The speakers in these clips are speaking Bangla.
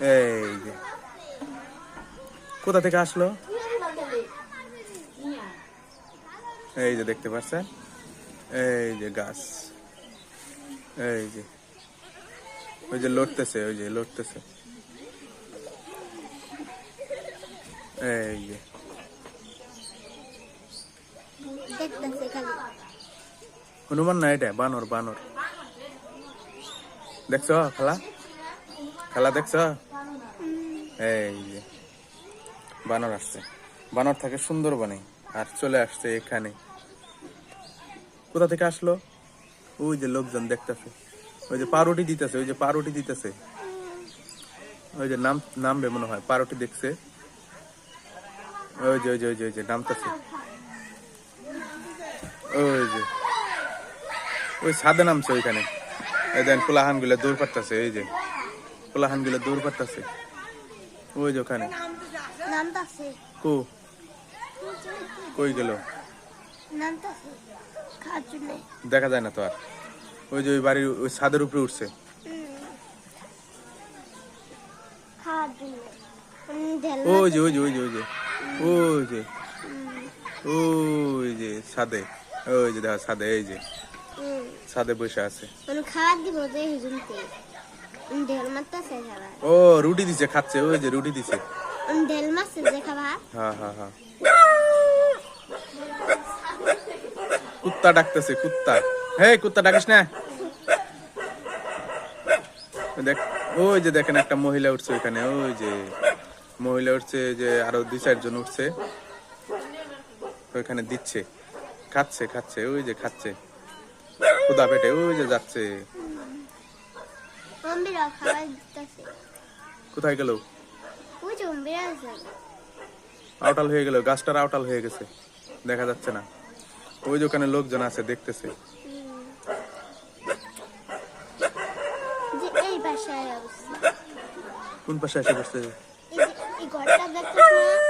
এই যে। কোথা থেকে আসলো? এই যে দেখতে পাচ্ছেন? এই যে গাছ। এই যে। ওই যে লড়তেছে ওই যে লড়তেছে। এই যে। হনুমান না এটা? বানর বানর। দেখছ খেলা? খেলা দেখছ? এই যে, বানর আসছে। বানর থাকে সুন্দরবনে, আর চলে আসছে এখানে। কোথা থেকে আসলো? ওই যে লোকজন দেখতেছে। ওই যে পাউরুটি দিতেছে, ওই যে পাউরুটি দিতেছে। ওই যে নাম, নামবে মনে হয় পাউরুটি দেখছে। ওই যে ওই যে ওই যে নামতেছে। ওই যে, ওই সাদা নামছে ওইখানে। এই দেন কোলাহানগুলো দূর পারতেছে এই যে। কোলাহানগুলো দূর পারতেছে ওই যে ওখানে। কো? কই গেল? দেখা যায় না তো আর। ওই যে ওই বাড়ির ওই ছাদের উপরে উঠছে। ওই যে ওই যে ওই যে ওই যে। ওই যে। ওই যে ছাদে। ওই যে দেখো ছাদে এই যে। ছাদে বসে আছে। মানে খাওয়ার দিব ও রুটি দিছে খাচ্ছে ওই যে রুটি দিছে। ঢেল যে হ্যাঁ হ্যাঁ হ্যাঁ কুত্তা ডাকতেছে কুত্তা। হে কুত্তা ডাকিস না। দেখ ওই যে দেখেন একটা মহিলা উঠছে ওইখানে ওই যে মহিলা উঠছে যে আরও দুই চারজন উঠছে। ওইখানে দিচ্ছে। খাচ্ছে খাচ্ছে ওই যে খাচ্ছে। ক্ষুদা পেটে ওই যে যাচ্ছে। অম্বিরা খাবার দিতেছে। কোথায় গেল? ওই যে আছে। আউটাল হয়ে গেল গাছটার আউটাল হয়ে গেছে। দেখা যাচ্ছে না। ওই ওখানে লোকজন আছে দেখতেছে। কোন পাশে এসে বসতে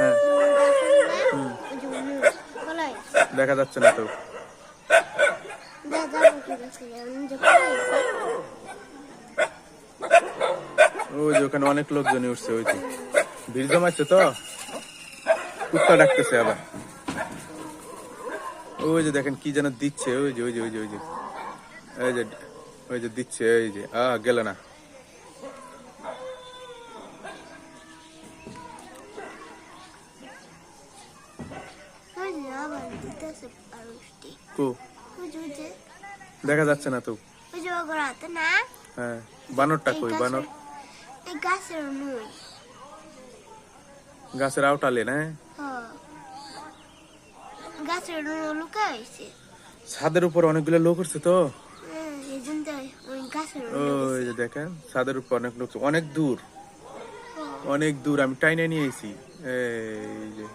হ্যাঁ। দেখা যাচ্ছে না তো যা যাব কি গাছে উম, যে কলাই ওই যে ওখানে অনেক লোকজনই উঠছে ওই যে। ভিড় জমাচ্ছে তো? কুত্তা ডাকতেছে আবার। ওই যে দেখেন কি যেন দিচ্ছে ওই যে ওই যে ওই যে ওই যে। ওই যে ওই যে দিচ্ছে ওই যে। আ গেল না। দেখা যাচ্ছে না তো। হ্যাঁ বানরটা কই? বানর এই গাছের নই গাছের আউটালে না। গাছের লুকা হয়েছে ছাদের উপর অনেকগুলো লোক উঠছে তো ওই ওই যে দেখেন ছাদের উপর অনেক লোক অনেক দূর অনেক দূর আমি টাইনে নিয়ে এসি এই যে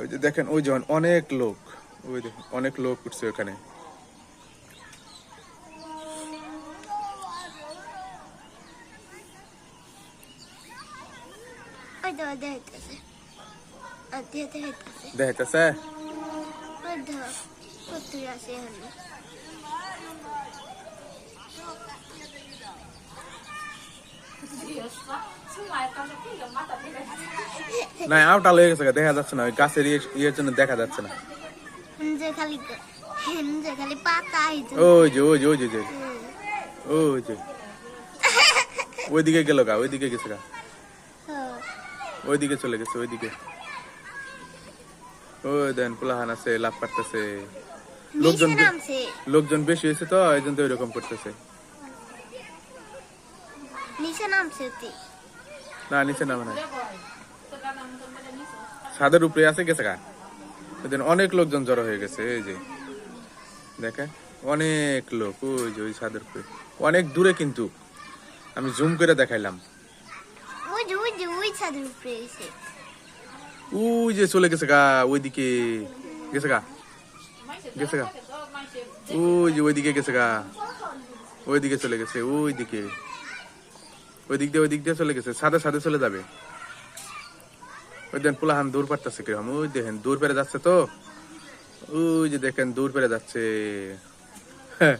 ওই যে দেখেন ওই যে অনেক লোক ওই দেখেন অনেক লোক উঠছে ওখানে ওই তো দেখাইতেছে আর দিয়ে দেখাইতেছে দেখাইতেছে ওই ধর কত আছে এখানে না আউটাল হয়ে গেছে দেখা যাচ্ছে না ওই গাছের ইয়ে- ইয়ের জন্য দেখা যাচ্ছে না খালি খালি পাতা ওই যে ওই যে ওই যে ওই যে হুম, ওই যে ওইদিকে গেল গা ওইদিকে গেছে গা। ওইদিকে চলে গেছে ওইদিকে। ওই দেন পুলাহান আছে লাভ পারতেছে লোকজন লোকজন বেশি হয়েছে তো এই জন্য এরকম করতেছে। নিচে নামছে না নিচে নামে না ছাদের উপরে আছে গেছে গা। ওইদিন অনেক লোকজন জড়ো হয়ে গেছে এই যে। দেখেন অনেক লোক ওই যে ওই ছাদের উপরে। অনেক দূরে কিন্তু। আমি জুম করে দেখাইলাম। ওই ওই যে চলে গেছে গা ওইদিকে গেছে গা গেছে গা ওই যে ওইদিকে গেছে গা ওইদিকে চলে গেছে ওইদিকে ওই দিক দিয়ে ওই দিক দিয়ে চলে গেছে সাদে সাদে চলে যাবে ওই দেন পুলাহান দূর পারতেছে কীরকম ওই দেখেন দূর পেরে যাচ্ছে তো ওই যে দেখেন দূর পেরে যাচ্ছে হ্যাঁ